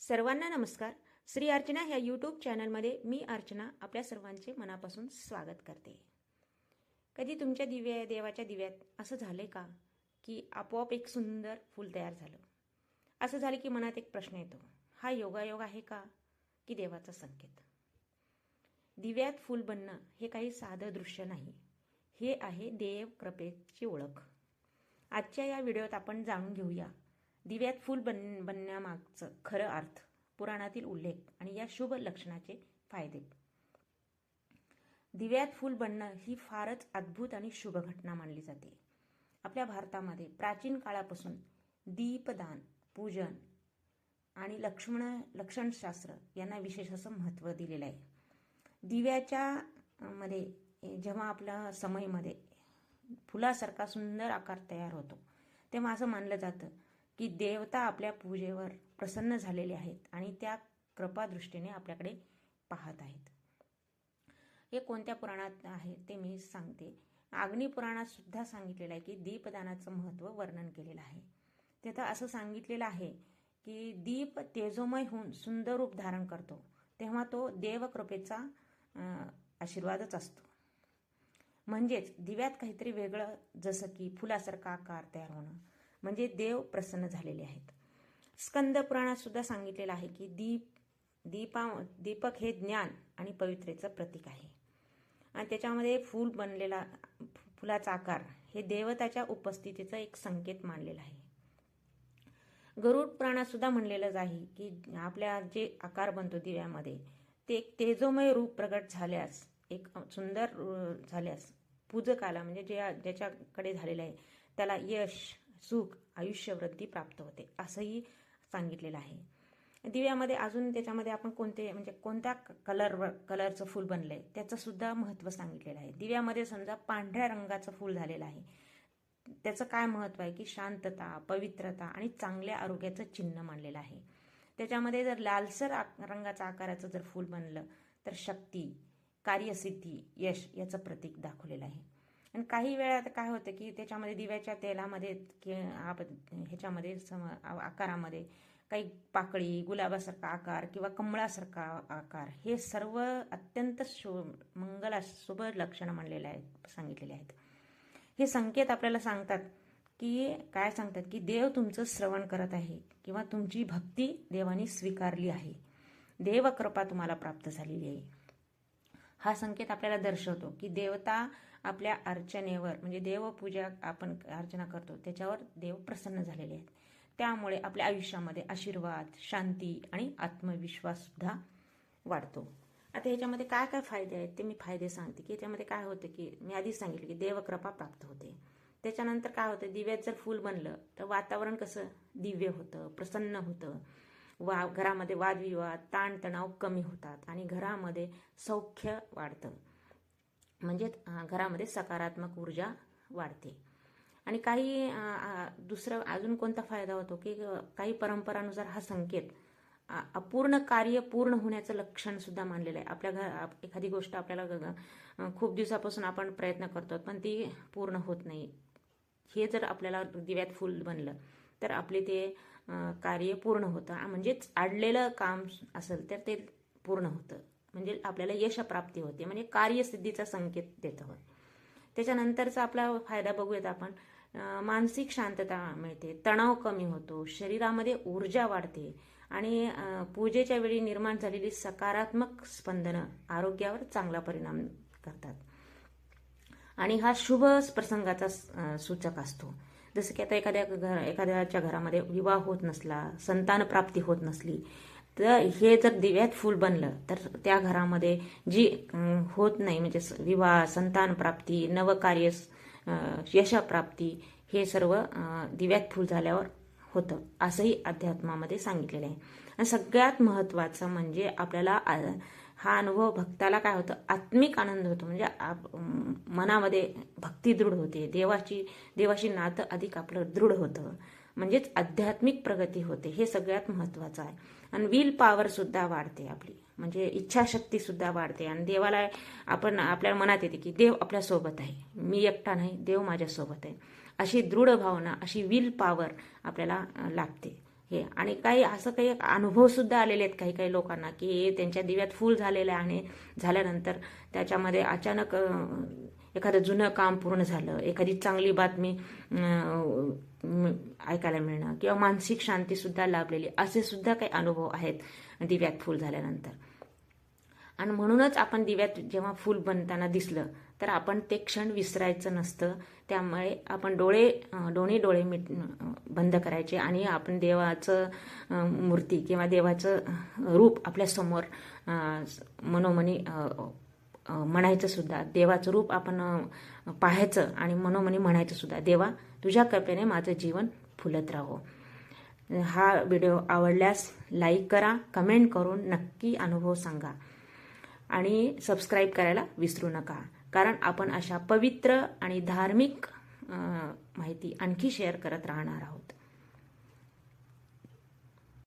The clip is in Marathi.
सर्वांना नमस्कार. श्री अर्चना ह्या यूट्यूब चॅनलमध्ये मी अर्चना आपल्या सर्वांचे मनापासून स्वागत करते. कधी तुमच्या दिव्या देवाच्या दिव्यात असं झालं का? की आपोआप एक सुंदर फूल तयार झालं. असं झालं की मनात एक प्रश्न येतो. हा योगायोग आहे का? की देवाचा संकेत? दिव्यात फूल बनणं हे काही साधं दृश्य नाही. हे आहे देव कृपेची ओळख. आजच्या या व्हिडिओत आपण जाणून घेऊया दिव्यात फूल बन बनण्यामागचं खरं अर्थ पुराणातील उल्लेख आणि या शुभ लक्षणाचे फायदे. दिव्यात फूल बनणं ही फारच अद्भुत आणि शुभ घटना मानली जाते. आपल्या भारतामध्ये प्राचीन काळापासून दीपदान पूजन आणि लक्ष्मण लक्षणशास्त्र यांना विशेष असं महत्त्व दिलेलं आहे. दिव्याच्या मध्ये जेव्हा आपल्या समयमध्ये फुलासारखा सुंदर आकार तयार होतो तेव्हा असं मानलं जातं की देवता आपल्या पूजेवर प्रसन्न झालेले आहेत आणि त्या कृपादृष्टीने आपल्याकडे पाहत आहेत. हे कोणत्या पुराणात आहे ते मी सांगते. अग्निपुराणात सुद्धा सांगितलेलं आहे की दीपदानाचं महत्त्व वर्णन केलेलं आहे. तिथं असं सांगितलेलं आहे की दीप तेजोमय होऊन सुंदर रूप धारण करतो तेव्हा तो देवकृपेचा आशीर्वादच असतो. म्हणजेच दिव्यात काहीतरी वेगळं जसं की फुलासारखा आकार तयार होणं म्हणजे देव प्रसन्न झालेले आहेत. स्कंद पुराणात सुद्धा सांगितलेलं आहे की दीप दीपा दीपक हे ज्ञान आणि पवित्रेचं प्रतीक आहे. आणि त्याच्यामध्ये फूल बनलेला फुलाचा आकार हे देवताच्या उपस्थितीचा एक संकेत मानलेला आहे. गरुड प्राणात सुद्धा म्हणलेलंच आहे की आपल्या जे आकार बनतो दिव्यामध्ये ते एक तेजोमय रूप प्रगट झाल्यास एक सुंदर झाल्यास पूजकाला म्हणजे जे ज्याच्याकडे झालेलं आहे त्याला यश सुख आयुष्य वृद्धी प्राप्त होते असंही सांगितलेलं आहे. दिव्यामध्ये अजून त्याच्यामध्ये आपण कोणते म्हणजे कोणत्या कलर कलरचं फूल बनलं आहे त्याचं सुद्धा महत्त्व सांगितलेलं आहे. दिव्यामध्ये समजा पांढऱ्या रंगाचं फूल झालेलं आहे. त्याचं काय महत्त्व आहे की शांतता पवित्रता आणि चांगल्या आरोग्याचं चिन्ह मानलेलं आहे. त्याच्यामध्ये जर लालसर रंगाचा रंगाचं आकाराचं जर फूल बनलं तर शक्ती कार्यसिद्धी यश याचं प्रतीक दाखवलेलं आहे. आणि काही वेळा तर काय होतं की त्याच्यामध्ये दिव्याच्या तेलामध्ये कि आप ह्याच्यामध्ये सम आकारामध्ये काही पाकळी गुलाबासारखा आकार किंवा कमळासारखा आकार हे सर्व अत्यंत शु मंगल शुभ लक्षणं म्हणलेले आहेत सांगितलेले आहेत. हे संकेत आपल्याला सांगतात की काय सांगतात की देव तुमचं श्रवण करत आहे किंवा तुमची भक्ती देवाने स्वीकारली आहे. देवकृपा तुम्हाला प्राप्त झालेली आहे. हा संकेत आपल्याला दर्शवतो की देवता आपल्या अर्चनेवर म्हणजे देवपूजा आपण अर्चना करतो त्याच्यावर देव प्रसन्न झालेले आहेत. त्यामुळे आपल्या आयुष्यामध्ये आशीर्वाद शांती आणि आत्मविश्वास सुद्धा वाढतो. आता याच्यामध्ये काय काय फायदे आहेत ते मी फायदे सांगते की याच्यामध्ये काय होतं की मी आधीच सांगितलं की देवकृपा प्राप्त होते. त्याच्यानंतर काय होतं दिव्यात जर फूल बनलं तर वातावरण कसं? दिव्य होतं प्रसन्न होतं. वा घरामध्ये वादविवाद ताणतणाव कमी होतात आणि घरामध्ये सौख्य वाढतं. म्हणजे घरामध्ये सकारात्मक ऊर्जा वाढते. आणि काही दुसरं अजून कोणता फायदा होतो की काही परंपरानुसार हा संकेत अपूर्ण कार्य पूर्ण होण्याचं लक्षण सुद्धा मानलेलं आहे. आपल्या घर एखादी गोष्ट आपल्याला ग- खूप दिवसापासून आपण प्रयत्न करतो पण ती पूर्ण होत नाही. हे जर आपल्याला दिव्यात फुल बनलं तर आपले ते कार्य पूर्ण होतं. म्हणजेच अडलेलं काम असेल तर ते पूर्ण होतं. म्हणजे आपल्याला यशप्राप्ती होते. म्हणजे कार्यसिद्धीचा संकेत देतं त्याच्यानंतरचा आपला फायदा बघूयात आपण. मानसिक शांतता मिळते. तणाव कमी होतो. शरीरामध्ये ऊर्जा वाढते. आणि पूजेच्या वेळी निर्माण झालेली सकारात्मक स्पंदनं आरोग्यावर चांगला परिणाम करतात. आणि हा शुभ प्रसंगाचा सूचक असतो. जसं की आता एखाद्या घर एखाद्याच्या घरामध्ये विवाह होत नसला संतान प्राप्ती होत नसली तर हे जर दिव्यात फूल बनलं तर त्या घरामध्ये जी होत नाही म्हणजे स- विवाह संतान प्राप्ती नवकार्य यशप्राप्ती हे सर्व दिव्यात फूल झाल्यावर होतं असंही अध्यात्मामध्ये सांगितलेलं आहे. आणि सगळ्यात महत्त्वाचं म्हणजे आपल्याला आ- हा अनुभव भक्ताला काय होतं? आत्मिक आनंद होतो. म्हणजे आप- मनामध्ये भक्ती दृढ होते. देवाची देवाशी नातं अधिक आपलं दृढ होतं. म्हणजेच आध्यात्मिक प्रगती होते. हे सगळ्यात महत्त्वाचं आहे. आणि विल पॉवर सुद्धा वाढते आपली. म्हणजे इच्छाशक्ती सुद्धा वाढते. आणि देवाला आपण आपल्या मनात येते की देव आपल्यासोबत आहे. मी एकटा नाही देव माझ्यासोबत आहे. अशी दृढ भावना अशी विल पॉवर आपल्याला लागते हे आणि काही असं काही अनुभव सुद्धा आलेले आहेत काही काही लोकांना की त्यांच्या दिव्यात फुल झालेलं आहे आणि झाल्यानंतर त्याच्यामध्ये अचानक एखादं जुनं काम पूर्ण झालं एखादी चांगली बातमी ऐकायला मिळणं किंवा मानसिक शांतीसुद्धा लाभलेली असे सुद्धा काही अनुभव आहेत दिव्यात फुल झाल्यानंतर. आणि म्हणूनच आपण दिव्यात जेव्हा फूल बनताना दिसलं तर आपण ते क्षण विसरायचं नसतं. त्यामुळे आपण डोळे दोन्ही डोळे मिट बंद करायचे आणि आपण देवाचं मूर्ती किंवा देवाचं रूप आपल्यासमोर मनोमनी म्हणायचं सुद्धा. देवाचं रूप आपण पाहायचं आणि मनोमनी म्हणायचं सुद्धा. देवा तुझ्या कृपेने माझं जीवन फुलत राहो. हा व्हिडिओ आवडल्यास लाईक करा कमेंट करून नक्की अनुभव सांगा. आणि सबस्क्राईब करायला विसरू नका. कारण आपण अशा पवित्र आणि धार्मिक माहिती आणखी शेअर करत राहणार आहोत.